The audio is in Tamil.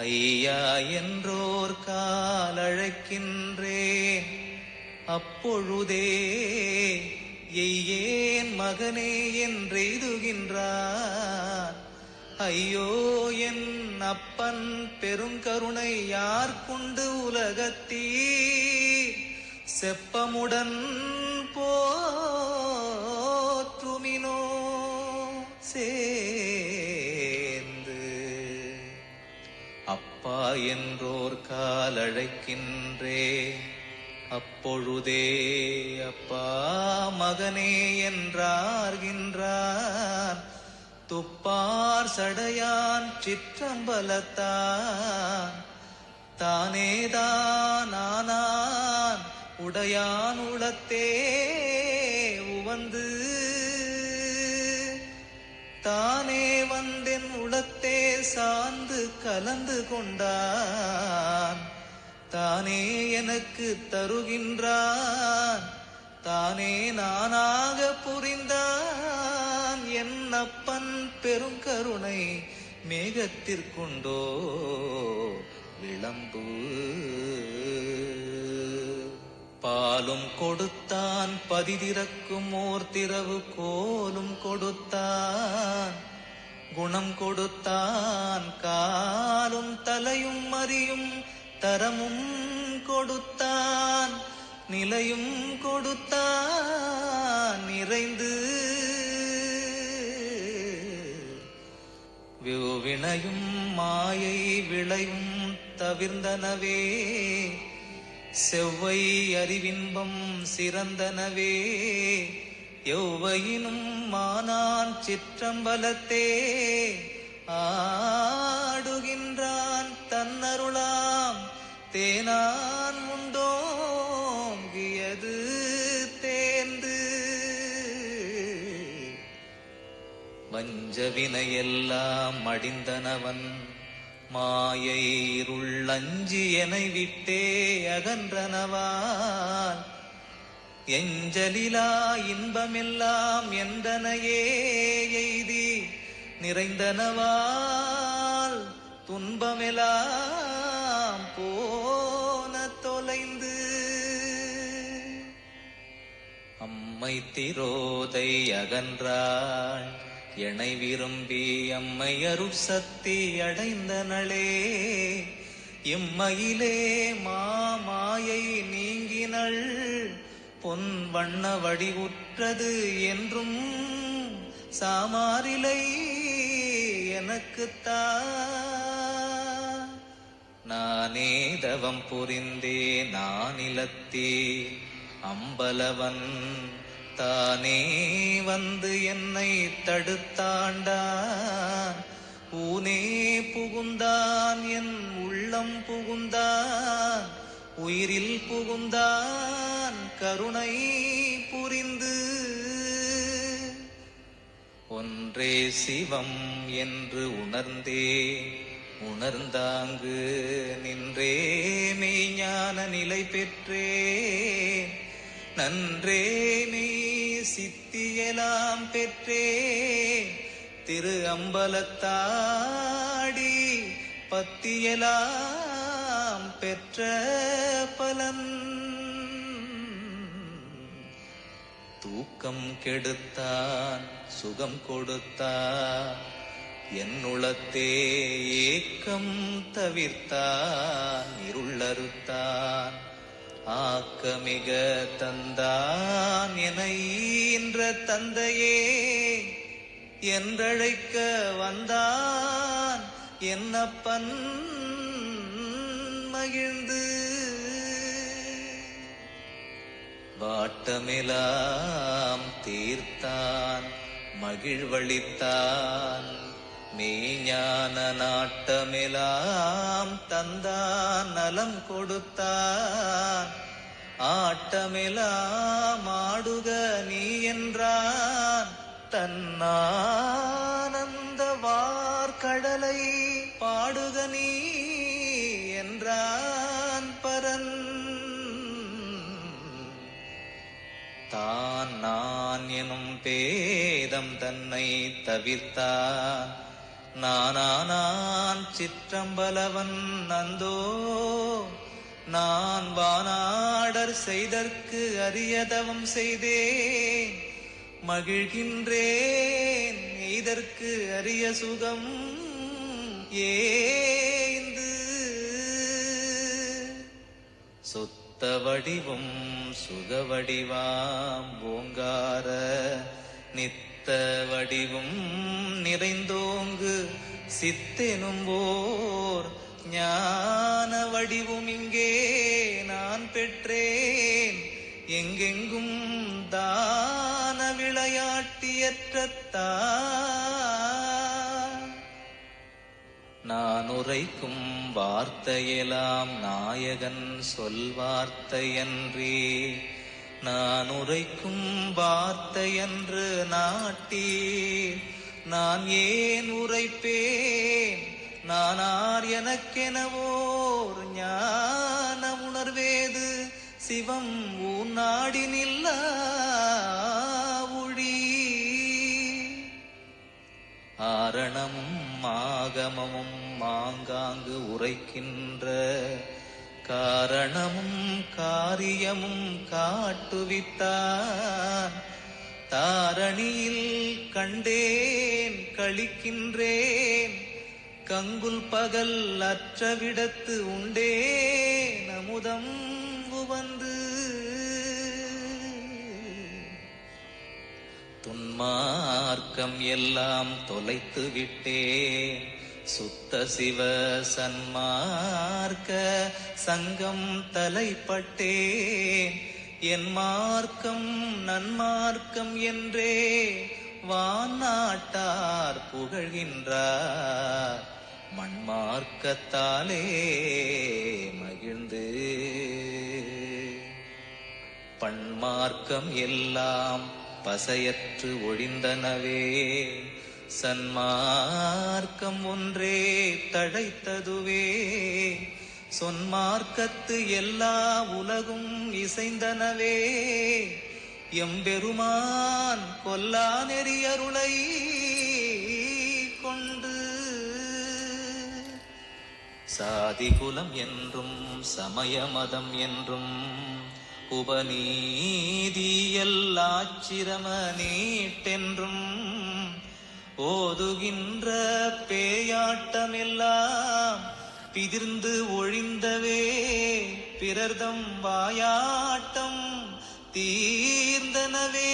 ஐயா என்றோர் காலழைக்கின்றேன். அப்பொழுதே எய்யேன் மகனே என்றெய்துகின்றார். ஐயோ என் அப்பன் பெருங்கருணை யார் கொண்டு உலகத்தீர்? செப்பமுடன் போற்றுமினோ சே அப்பா என்றோர் காலழைக்கின்றே. அப்பொழுதே அப்பா மகனே என்றார்கின்றார். துப்பார் சடையான் சிற்றம்பலத்தான். தானேதான் ஆனான் உடையான் உளத்தே உவந்து. தானே வந்தே சார்ந்து கலந்து கொண்டான். தானே எனக்கு தருகின்றான். தானே நானாக புரிந்தான். என் அப்பன் பெருங்கருணை மேகத்திற்குண்டோ விளம்பு. பாலும் கொடுத்தான் பதிதிறக்கும் ஓர் திரவு கோலும் கொடுத்தான். குணம் கொடுத்தான் காலும் தலையும் மறியும் தரமும் கொடுத்தான் நிலையும் கொடுத்தான் நிறைந்து வினையும் மாயை விளையும் தவிர்ந்தனவே செவ்வை அறிவின்பம் சிறந்தனவே எவ்வையினும் மானான் சிற்றம்பலத்தே ஆடுகின்றான் தன்னருளாம். தேனான் உண்டோங்கியது தேர்ந்து வஞ்சவினையெல்லாம் மடிந்தனவன் மாயை இருள் அஞ்சி என விட்டே அகன்றனவான். எஞ்சலிலா இன்பமெல்லாம் எந்தனையே எய்தி நிறைந்தனவால் துன்பமெலாம் போன தொலைந்து. அம்மை திரோதை அகன்றாள் எனை விரும்பி அம்மை அருட்சக்தி அடைந்தனளே. இம்மையிலே மாமாயை நீங்கினள் பொன் வண்ண வடிவுற்றது என்றும் சாமாரிலை எனக்குத்தா. நானே தவம் புரிந்தே நானிலத்தே அம்பலவன் தானே வந்து என்னை தடுத்தாண்டான் ஊனே புகுந்தான் என் உள்ளம் புகுந்தான் உயிரில் புகுந்தான். கருணை புரிந்து ஒன்றே சிவம் என்று உணர்ந்தே உணர்ந்தாங்கு நின்றே மெய்ஞான நிலை பெற்றே நன்றே மெய் சித்தியலாம் பெற்றே திரு அம்பலத்தாடி பத்தியலாம் பெற்ற பலன். தூக்கம் கெடுத்தான் சுகம் கொடுத்தான். என்னுளத்தே ஏக்கம் தவிர்த்தான் இருளறுத்தான் ஆக்கமிக தந்தான் என ஈன்ற தந்தையே என்றழைக்க வந்தான். என்னப்பன் மகிழ்ந்து வாட்டமெலாம் தீர்த்தான் மகிழ்வழித்தான் மெய்ஞான நாட்டமெலாம் தந்தான் நலம் கொடுத்தான். ஆட்டமெலாம் ஆடுக நீ என்றான். தன்னானந்த வார்கடலை பாடுக நீ என்றான். தான் நான் எனும் பேதம் தன்னை தவிர்த்தான் நானானான் சிற்றம்பலவன் நந்தோ. நான் வானாடர் செய்தற்கு அரியதவம் செய்தேன். மகிழ்கின்றேன் இதற்கு அரிய சுகம் ஏந்து. சொத்து வடிவும் சுக வடிவாம் ஓங்கார நித்த வடிவும் நிறைந்தோங்கு சித்தெனும் ஓர் ஞான வடிவும் இங்கே நான் பெற்றேன். எங்கெங்கும் தான விளையாட்டியற்ற தான் உரைக்கும் வார்த்தையெல்லாம் நாயகன் சொல்வார்த்தையன்றி நான் உரைக்கும் வார்த்தையன்று நாட்டி. நான் ஏன் உரைப்பேன்? நானார் எனக்கெனவோர் ஞான உணர்வேது. சிவம் ஊன் நாடினில்லா ஒழி ஆரணமும் ஆகமமும் மாங்காங்கு உரைக்கின்ற காரணமும் காரியமும் காட்டுவித்தான். தாரணியில் கண்டேன் கழிக்கின்றேன். கங்குல் பகல் அற்றவிடத்து உண்டே நமுதம் உவந்து துன்மார்க்கம் எல்லாம் தொலைத்து விட்டேன் சுத்த சிவ சன்மார்க்க சங்கம் தலைப்பட்டேன் என் மார்க்கம் நன்மார்க்கம் என்றே வாநாட்டார் புகழ்கின்றார். மண்மார்க்கத்தாலே மகிழ்ந்து. பண்மார்க்கம் எல்லாம் பசையற்று ஒழிந்தனவே சன்மார்க்கம் ஒன்றே தழைத்ததுவே. சொன்மார்க்கத்து எல்லா உலகும் இசைந்தனவே. எம்பெருமான் கொல்லா நெறியருளை கொண்டு. சாதி குலம் என்றும் சமய மதம் என்றும் உபநீதியல்லாச்சிரம நீட்டென்றும் ஓதுகின்ற பேயாட்டமெல்லாம் பிதிர்ந்து ஒழிந்தவே பிறர்தம் வாயாட்டம் தீர்ந்தனவே